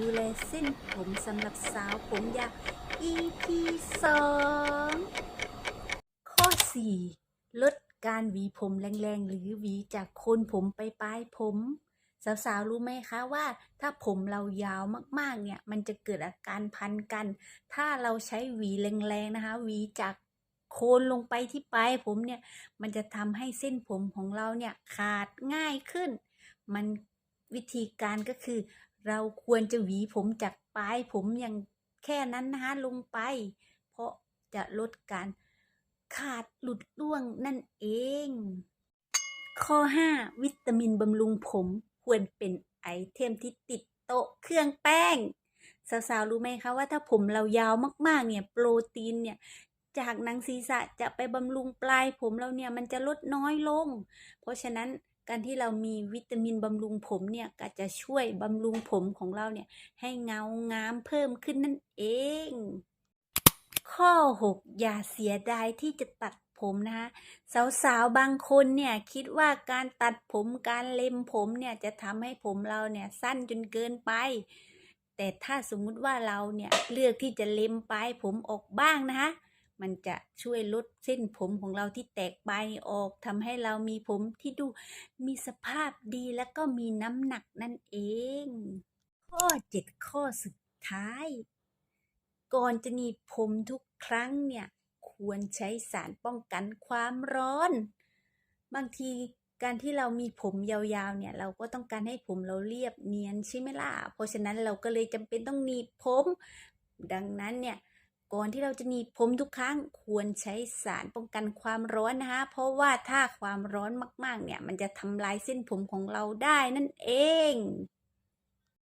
ดูแลเส้นผมสำหรับสาวผมยาว EP 2 ข้อ 4 ลดการหวีผมแรงๆ หรือหวีจากโคนผมไปปลายผม สาวๆ รู้ไหมคะว่าถ้าผมเรายาวมากๆ เนี่ย มันจะเกิดอาการพันกัน ถ้าเราใช้หวีแรงๆ นะคะหวีจากโคนลงไปที่ปลายผมเนี่ย มันจะทำให้เส้นผมของเราเนี่ยขาดง่ายขึ้น มันวิธีการก็คือ เราควรจะหวีผมจากปลายผมอย่างแค่นั้นนะคะลงไป เพราะจะลดการขาดหลุดร่วงนั่นเอง ข้อ 5 วิตามินบำรุงผมควรเป็นไอเทมที่ติดโต๊ะเครื่องแป้ง สาวๆ รู้ไหมคะว่าถ้าผมเรายาวมากๆ เนี่ย โปรตีนเนี่ย จากหนังศีรษะจะไปบำรุงปลายผมเราเนี่ย มันจะลดน้อยลง เพราะฉะนั้น การที่เรามีวิตามินบำรุงผมเนี่ยก็จะช่วยบำรุงผมของเราเนี่ย ให้เงางามเพิ่มขึ้นนั่นเอง ข้อ 6 อย่าเสียดายที่จะตัดผมนะคะสาวๆบางคนเนี่ยคิดว่าการตัดผมการเล็มผมเนี่ยจะทำให้ผมเราเนี่ยสั้นจนเกินไป แต่ถ้าสมมุติว่าเราเนี่ยเลือกที่จะเล็มปลายผมออกบ้างนะคะ มันจะช่วยลดเส้นผมของเราที่แตกปลายออกทำให้เรามีผมที่ดูมีสภาพดีแล้วก็มีน้ำหนักนั่นเอง ข้อ 7 ข้อสุดท้าย ก่อนจะหนีบผมทุกครั้งเนี่ย ควรใช้สารป้องกันความร้อน บางทีการที่เรามีผมยาวๆ เนี่ย เราก็ต้องการให้ผมเราเรียบเนียนใช่ไหมล่ะ เพราะฉะนั้นเราก็เลยจำเป็นต้องหนีบผม ดังนั้นเนี่ย ก่อนที่เราจะหนีบผมทุกครั้งควรใช้สารป้องกันความร้อนนะคะ เพราะว่าถ้าความร้อนมากๆเนี่ย มันจะทำลายเส้นผมของเราได้นั่นเอง